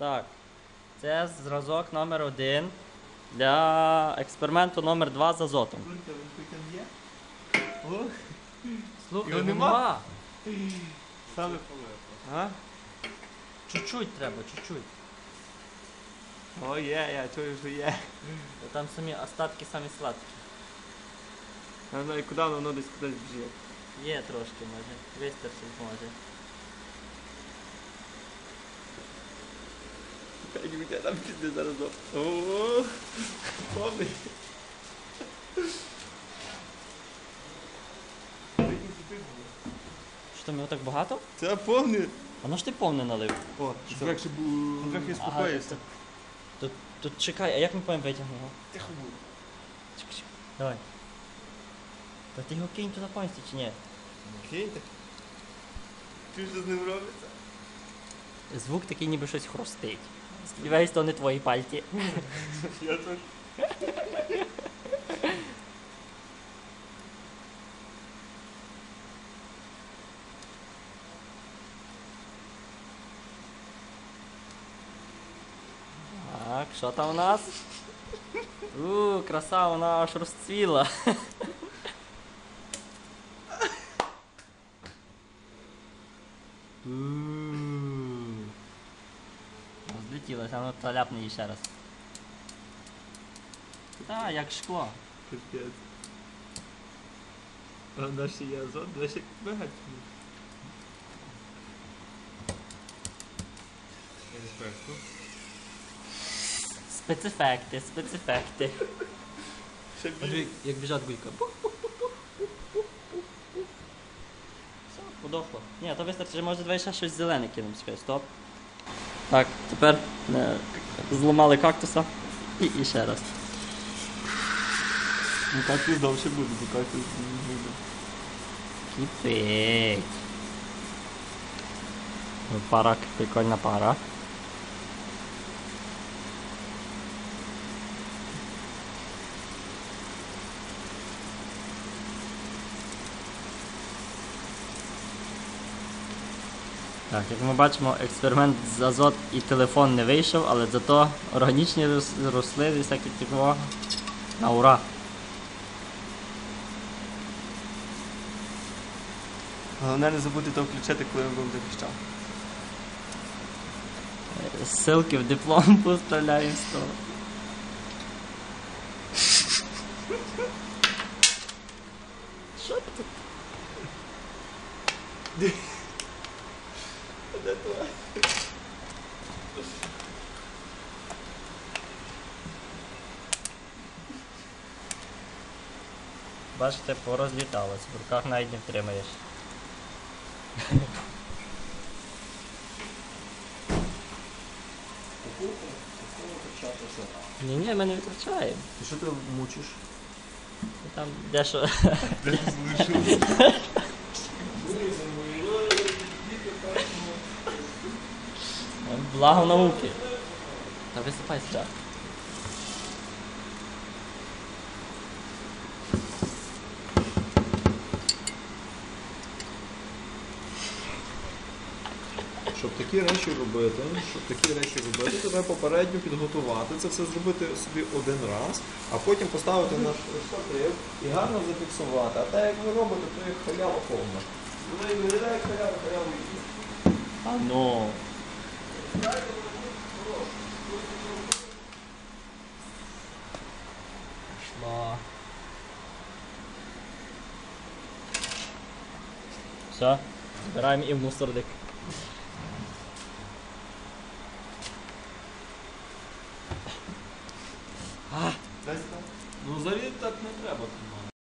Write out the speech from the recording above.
Так. Це зразок номер один для експерименту номер два з азотом. Курка, він там є? Ох, Слухай, Його ну нема? саме А? Чуть-чуть треба, чуть-чуть. О, є, я чую, що є. Там самі остатки самі сладкі. Я не знаю, куди воно десь кудись біжить. Є трошки, може. Вистачить може. Чекай, ні, там піде зараз. О, повний. Що там його так багато? Це повний. А ну ж ти повне налив. О, щоб легше було, трохи спокоївся. Тут, тут чекай, а як ми потім витягнемо? Тихо буде. Чик-чик. Давай. Та ти його кинь туди повністю чи ні? Окей, так. Ти що з ним робиться? Звук такий ніби щось хрустить. Сподіваюсь, то не твої пальці. Я теж. Так, що там у нас? У, краса, вона аж розцвіла. У. Розлетілося, а ну то ляпне її ще раз. Так, як шкло. Капець. А наш є азот, дивись як багато. Спецефекти, спецефекти. Ще Смотри, як біжать гулька. Все, подохло. Ні, то вистачить, може давай ще щось зелене кинемо, чекай, стоп. Так, тепер е, зламали кактуса. І, і ще раз. Ну кактус довше буде, бо кактус не буде. Кипить. Пара, прикольна пара. Так, як ми бачимо, експеримент з азот і телефон не вийшов, але зато органічні рос- рослини, всякі такого на ура. Головне не забути то включити, коли ми будемо захищати. Ссылки в диплом поставляємо з того. Що тут? Де твоя? Бачите, порозліталось, в руках навіть не втримаєш. Ні, ні, ми не витрачаємо. Ти що ти мучиш? Там дещо. Благо науки. Та висипай спочатку. Щоб такі речі робити, щоб такі речі робити, треба попередньо підготувати це все зробити собі один раз, а потім поставити на штатив і гарно зафіксувати. А те, як ви робите, то як халява повна. І виглядає халява, халяву їсть. Ну. Пішла. Все, збираємо і в мусорник.